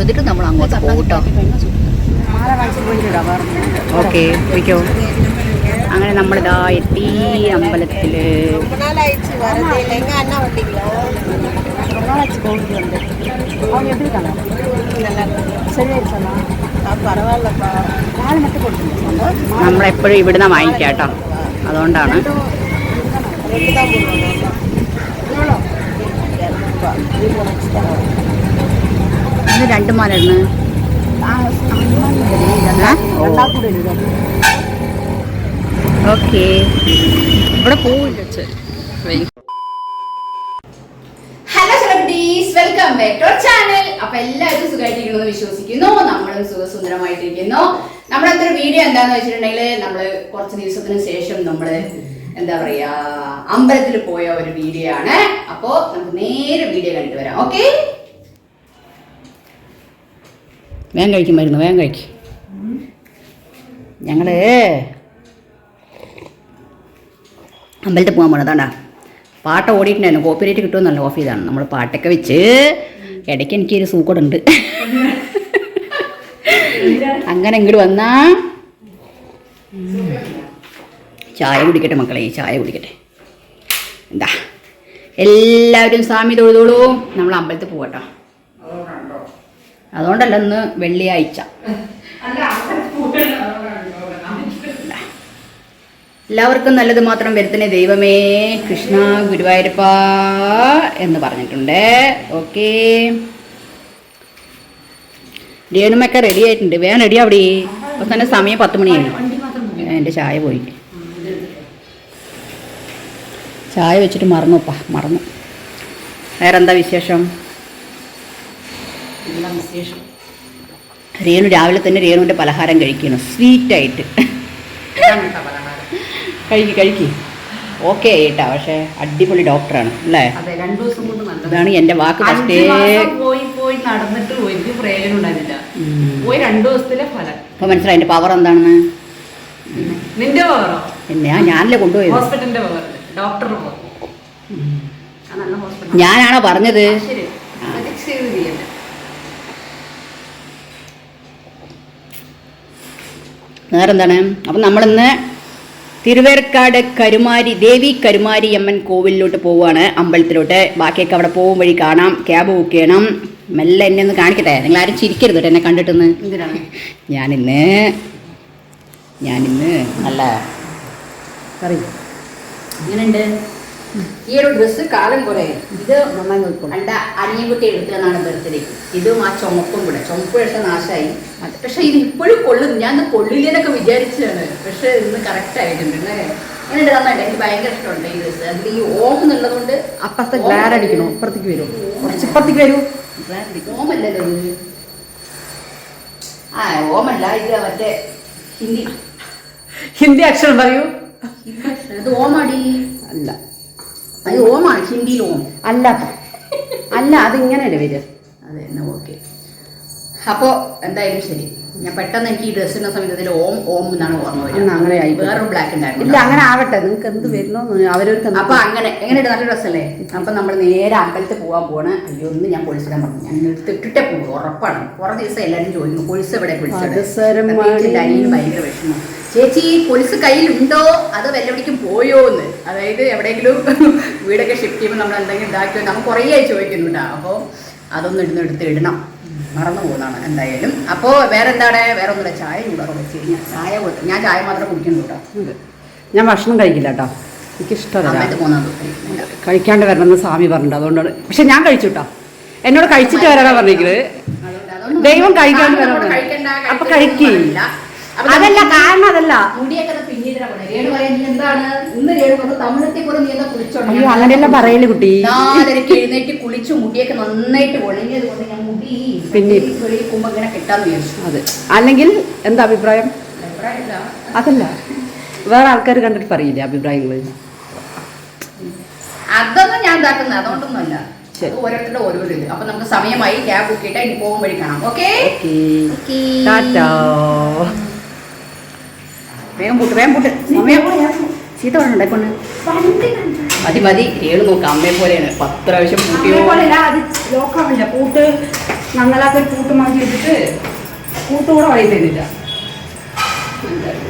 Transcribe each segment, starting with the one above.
തൊഴുതിട്ട് നമ്മൾ അങ്ങോട്ട് പോകും കേട്ടോ ഓക്കെ പോയിക്കോ അങ്ങനെ നമ്മൾ നമ്മളിതാ എത്തി അമ്പലത്തിൽ നമ്മളെപ്പോഴും ഇവിടുന്ന് വാങ്ങിക്കാം കേട്ടോ അതുകൊണ്ടാണ്. എഴുതാൻ ഇത് രണ്ട് മാല ഇടുന്നു. എല്ലാ കൂടെ ഇടുക ഓക്കെ ഇവിടെ പോവില്ല hello celebrities welcome back to channel അപ്പൊ എല്ലാവരും സുഖമായിട്ടിരിക്കുന്നു വിശ്വസിക്കുന്നു. നമ്മളും സുഖസുന്ദരമായിട്ടിരിക്കുന്നു. നമ്മുടെ അത്ര വീഡിയോ എന്താന്ന് വെച്ചിട്ടുണ്ടെങ്കിൽ നമ്മൾ കുറച്ച് ദിവസത്തിന് ശേഷം നമ്മൾ എന്താ പറയാ അമ്പലത്തിൽ പോയ ഒരു വീഡിയോ ആണ്. അപ്പോ നമുക്ക് നേരെ വീഡിയോ കണ്ടിട്ട് വരാം ഓക്കെ വേഗം കഴിക്കും മരുന്ന് വേഗം കഴിക്കും. ഞങ്ങൾ അമ്പലത്തിൽ പോകാൻ പോണതാണ്ടാ പാട്ട് ഓടിയിട്ടുണ്ടായിരുന്നു. കോപ്പിറേറ്റ് കിട്ടുമെന്നല്ല ഓഫ് ചെയ്താണ് നമ്മൾ പാട്ടൊക്കെ വെച്ച് ഇടയ്ക്ക് എനിക്കൊരു സൂക്കടുണ്ട്. അങ്ങനെ ഇങ്ങോട്ട് വന്നാ ചായ കുടിക്കട്ടെ മക്കളെ ചായ കുടിക്കട്ടെ. എന്താ? എല്ലാവരും സ്വാമി തൊഴുതോളൂ. നമ്മൾ അമ്പലത്തിൽ പോകട്ടോ അതുകൊണ്ടല്ല ഇന്ന് വെള്ളിയാഴ്ച. എല്ലാവർക്കും നല്ലത് മാത്രം വരുത്തണേ ദൈവമേ. കൃഷ്ണ ഗുരുവായൂരപ്പ എന്ന് പറഞ്ഞിട്ടുണ്ട്. ഓക്കെ. രേണുമൊക്കെ റെഡി ആയിട്ടുണ്ട്. വേഗം റെഡി അവിടെ അപ്പൊ തന്നെ സമയം പത്ത് മണിയായി. എന്റെ ചായ പോയി. ചായ വെച്ചിട്ട് മറന്നുപ്പാ മറന്നു. വേറെന്താ വിശേഷം? രേണു രാവിലെ തന്നെ രേണുവിന്റെ പലഹാരം കഴിക്കണം സ്വീറ്റായിട്ട്. കഴിക്കും കഴിക്കും. ഓക്കെ ആയിട്ടാ പക്ഷേ അടിപൊളി ഡോക്ടറാണ് അല്ലേ? രണ്ടു ദിവസം കൊണ്ട് ഇതാണ് എന്റെ വാക്ക് ഫസ്റ്റേ. പോയി പോയി നടന്നിട്ട് ഒരു പ്രയോജനം ഉണ്ടായിരുന്നില്ല. പോയി രണ്ടു ദിവസത്തിലെ ഫലം. അപ്പൊ മനസ്സിലായി എന്റെ പവർ എന്താണെന്ന്? നിന്റെ പവറോ പിന്നെ ഞാൻ- ഞാനല്ലേ കൊണ്ടുപോയത്? ഹോസ്പിറ്റലിന്റെ പവർ ഡോക്ടറുടെ പവർ ഞാനാണോ പറഞ്ഞത്? ശരി ഫിസിക്സ് ചെയ്ത് ചെയ്യണ്ട വേറെന്താണ്? അപ്പം നമ്മളിന്ന് തിരുവേർക്കാട് കരുമാരി ദേവി കരുമാരി അമ്മൻ കോവിലിലോട്ട് പോവുകയാണ് അമ്പലത്തിലോട്ട്. ബാക്കിയൊക്കെ അവിടെ പോകും വഴി കാണാം ക്യാബ് ബുക്ക് ചെയ്യണം. മെല്ലെ എന്നെ ഒന്ന് കാണിക്കട്ടെ? നിങ്ങൾ ആരും ചിരിക്കരുത് കേട്ടോ എന്നെ കണ്ടിട്ടൊന്ന്. ഞാനിന്ന് ഞാനിന്ന് നല്ല പറയൂ എങ്ങനെയുണ്ട്? ഈ ഒരു ഡ്രസ്സ് കാലം കുറേ ഇത് നന്നായി നോക്കും അണ്ട അനിയൻകുട്ടി എടുത്തതാണ് ബർത്ത്ഡേ ഇതും ആ ചുമപ്പും കൂടെ. ചുമപ്പ് പക്ഷെ നാശമായി. പക്ഷെ ഇത് ഇപ്പോഴും കൊള്ളും. ഞാൻ ഇന്ന് കൊള്ളില്ലെന്നൊക്കെ വിചാരിച്ചതാണ് പക്ഷെ ഇന്ന് കറക്റ്റ് ആയിട്ടുണ്ട് അല്ലേ? നന്നായിട്ട്? എനിക്ക് ഭയങ്കര ഇഷ്ടമുണ്ട് ഈ ഡ്രസ്സ് അതിൽ ഈ ഓം എന്നുള്ളതുകൊണ്ട് അപ്പുറത്തെ ഗ്ലാഡ് അടിക്കണോ. ഇപ്പുറത്തേക്ക് വരും. കുറച്ച് ഇപ്പുറത്തേക്ക് വരൂ. അല്ലല്ലോ ഇത്. ആ ഓമല്ല ഇത് മറ്റേ ഹിന്ദി. ഹിന്ദി അക്ഷരം പറയൂ. ഇത് ഓമാടി അല്ല. ഓമാണ് ഹിന്ദിയിൽ ഓം. അല്ല. അല്ല അത് ഇങ്ങനെയല്ലേ വരിക. അതെ എന്നാ ഓക്കെ. അപ്പോൾ എന്തായാലും ശരി. ഞാൻ പെട്ടെന്ന് എനിക്ക് ഈ ഡ്രസ്സിന്റെ സമയത്ത് ഓം ഓം എന്നാണ് ഓർമ്മ വരുന്നത് അങ്ങനെ വേറൊരു ബ്ലാക്ക് ഇല്ല ഉണ്ടായിരുന്നു അങ്ങനെ ആവട്ടെ. നിങ്ങൾക്ക് എന്ത് വരുന്നോ അവരവർക്ക് അപ്പൊ അങ്ങനെ എങ്ങനെയുണ്ട്? നല്ല ഡ്രസ്സല്ലേ അപ്പൊ നമ്മൾ നേരെ അമ്പലത്തിൽ പോകാൻ പോണ അയ്യോ ഒന്ന് ഞാൻ പൊളിച്ചിടാൻ പറഞ്ഞു. ഞാൻ എടുത്തിട്ടേ പോകും ഉറപ്പാണ്. കുറെ ദിവസം എല്ലാവരും ചോദിക്കുന്നു പൊളിച്ച് എവിടെ പൊളിച്ചത് ഭയങ്കര വിഷമം. ചേച്ചി പൊളിസ് കയ്യിലുണ്ടോ? അത് വെല്ലുവിളിക്കും പോയോ എന്ന്? അതായത് എവിടെയെങ്കിലും വീടൊക്കെ ഷിഫ്റ്റ് ചെയ്യുമ്പോൾ നമ്മൾ എന്തെങ്കിലും ഇതാക്കിയോ? നമുക്ക് കുറേ ചോദിക്കുന്നുണ്ട്. അപ്പോൾ അതൊന്നും ഇടുന്ന എടുത്ത് ഇടണം. മറന്നു പോകുന്നതാണ് എന്തായാലും. അപ്പോൾ വേറെ എന്താണ് വേറെ ഒന്നുമില്ല ചായ ചൂടാറോ വെച്ച് കഴിഞ്ഞാൽ ചായ ഞാൻ ചായ മാത്രം കുടിക്കുന്നുണ്ടോ. ഞാൻ ഭക്ഷണം കഴിക്കില്ല കേട്ടോ. എനിക്കിഷ്ടമല്ല. കഴിക്കാണ്ട് വരണമെന്ന് സ്വാമി പറഞ്ഞിട്ടുണ്ട്. അതുകൊണ്ടാണ്. പക്ഷെ ഞാൻ കഴിച്ചു കേട്ടോ. എന്നോട് കഴിച്ചിട്ട് വരാനാ പറഞ്ഞിരിക്കുന്നത്. ദൈവം കഴിക്കാണ്ട് നമ്മൾ വരണം. കഴിക്കില്ല അപ്പൊ കഴിക്കരുതെന്ന് കഴിക്ക്. പറഞ്ഞില്ല. അപ്പൊ അതല്ല കാരണം അതല്ല. അയ്യോ അങ്ങനെയല്ല പറയൽ കുട്ടി. നാലരക്ക് എഴുന്നേറ്റ് കുളിച്ചു മുടിയൊക്കെ നന്നായിട്ട് ഉണങ്ങിയത് കൊണ്ട് ഞാൻ മുടി പിന്നെ- ഇങ്ങനെ കിട്ടാന്ന് വിചാരിച്ചു. അതെ. അല്ലെങ്കിൽ എന്താ അഭിപ്രായം. അതല്ല. വേറെ ആൾക്കാർ കണ്ടിട്ട് പറയില്ലേ അഭിപ്രായങ്ങൾ അതൊന്നും ഞാൻ ഇതാക്കുന്നത് അതുകൊണ്ടൊന്നുമല്ല. ഓരോരുത്തരുടെ ഓരോ ഇത്. അപ്പൊ നമുക്ക് സമയമായി. ക്യാബ് ബുക്ക് ചെയ്തിട്ട് ഇനി പോകുമ്പോഴേക്കാണ് കാണാം. ഓക്കെ. ഓക്കെ. ടാറ്റാ. വേഗം പൂട്ട് വേഗം പൂട്ട്. സമയം ചീത്ത വേണം കൊണ്ട് മതി മതി. ഏഴ് നോക്ക്. അമ്മയെ പോലെയാണ്. പത്ത് പ്രാവശ്യം പൂട്ടിയോ? അത് ലോക്കാവില്ല. പൂട്ട് നന്നലാത്ത പൂട്ട് മാറ്റി വെച്ചിട്ട് കൂട്ടുകൂടെ തരുന്നില്ല.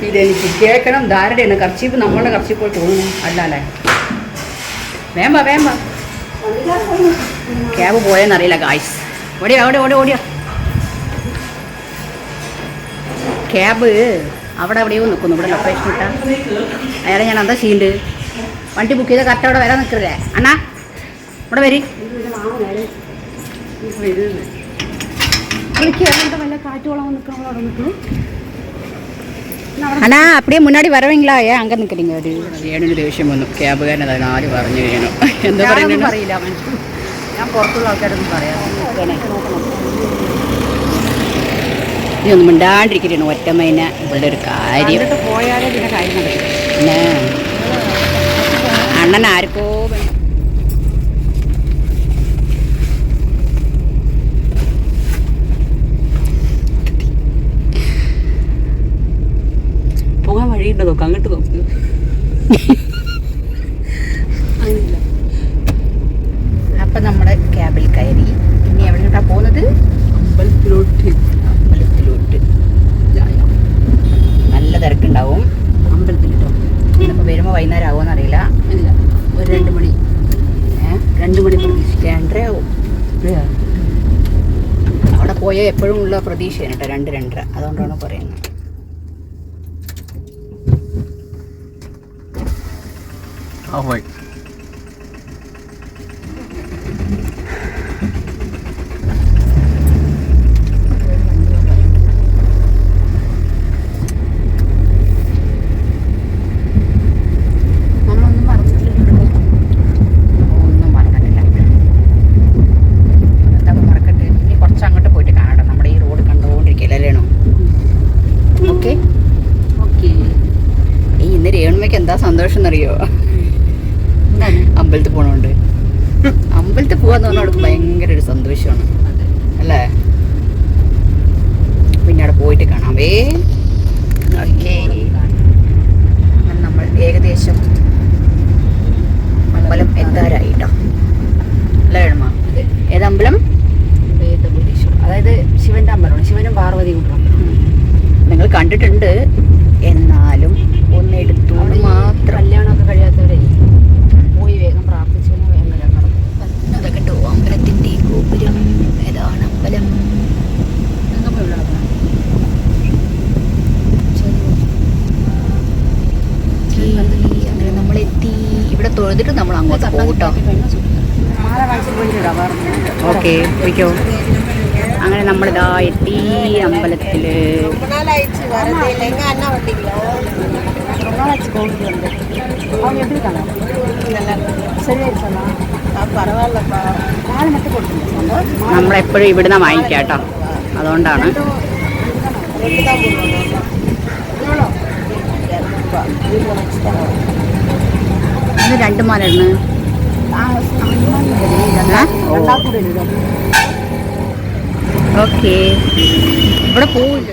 ഇതെനിക്ക് കേൾക്കണം ധാരണയാണ്. കർച്ചീപ്പ് നമ്മളുടെ കർച്ചീപ്പ് പോലെ തോന്നുന്നു. അല്ലല്ലേ? വേമ്പ വേമ്പ ക്യാബ് പോയെന്നറിയില്ല ഗായ്സ് ഓടിയാ ഓടി ഓടി ഓടിയാ. ക്യാബ് അവിടെ എവിടെയോ നിൽക്കുന്നു ഇവിടെ ലൊക്കേഷൻ ഇട്ടാ അയാളെ ഞാൻ എന്താ ചെയ്യുന്നുണ്ട് വണ്ടി ബുക്ക് ചെയ്താൽ കറക്റ്റ് അവിടെ വരാൻ നിൽക്കരുതേ അണ്ണാ ഇവിടെ വരി വല്ല കാറ്റോളം നിൽക്കണം അവിടെ നിൽക്കുന്നു അണ്ണാ அப்படியே മുന്നാടി വരവെങ്കിലാ ഏ അങ്ങ് നിൽക്കലിങ്ങ ഒരു ഏണിന് ദേഷ്യം വന്നു ക്യാബുകാരൻ അതായത് ആര് പറഞ്ഞു കഴിയണം എന്താ പറയുന്നത് അറിയില്ല മനുഷ്യൻ ഞാൻ പുറത്തുള്ള ആൾക്കാരൊന്നും പറയാം നീ ഒന്നും മിണ്ടാണ്ടിരിക്കലാണ് ഒറ്റമൈന ഇവിടെ ഒരു കാര്യം. പിന്നെ അണ്ണൻ ആർക്കോ വേണ്ടി പോകാൻ വഴിയുണ്ടോ? നോക്കാം അങ്ങോട്ട് നോക്ക് അപ്പൊ നമ്മുടെ ക്യാബിൽ കയറി ഇനി എവിടെയാ പോകുന്നത് അമ്പലത്തിലോട്ട് അമ്പലത്തിലോട്ട് നല്ല തിരക്കുണ്ടാവും അമ്പലത്തിലിട്ടോ ഇന്നിപ്പോ വരുമ്പോ വൈകുന്നേരം ആവുമെന്ന് അറിയില്ല ഇല്ല ഒരു രണ്ട് മണി ഏഹ് രണ്ട് മണി പ്രതീക്ഷിക്കാം രണ്ടര ആവും അവിടെ പോയ എപ്പോഴും ഉള്ള പ്രതീക്ഷയാണ് കേട്ടോ രണ്ട് രണ്ടര. അതുകൊണ്ടാണ് പറയുന്നത്. നമ്മളൊന്നും മറന്നിട്ടില്ല ഒന്നും മറന്നിട്ടില്ല അതൊക്കെ മറക്കട്ടെ ഇനി കുറച്ച് അങ്ങോട്ട് പോയിട്ട് കാണട്ടെ നമ്മുടെ ഈ റോഡ് കണ്ടുകൊണ്ടിരിക്കില്ലല്ലേണോ ഓക്കെ ഓക്കെ ഈ ഇന്ന് രേണുമയ്ക്ക് എന്താ സന്തോഷം എന്നറിയോ അമ്പലത്തിൽ പോണോണ്ട്. അമ്പലത്തിൽ പോവാന്ന് പറഞ്ഞാൽ അവൾക്ക് ഭയങ്കര ഒരു സന്തോഷമാണ് അല്ലേ പിന്നെ അവിടെ പോയിട്ട് കാണാം. വേ ഓക്കെ. അവിടെ തൊഴുതിട്ട് നമ്മൾ അങ്ങോട്ട് പോകും കേട്ടോ ഓക്കെ വിളിക്കോ അങ്ങനെ നമ്മൾ ഇതാ എത്തി അമ്പലത്തിൽ നമ്മളെപ്പോഴും ഇവിടുന്ന് വാങ്ങിക്കാട്ടോ. അതുകൊണ്ടാണ്. അത് രണ്ട് മാലാണ് ഓക്കെ. ഇവിടെ പോവില്ല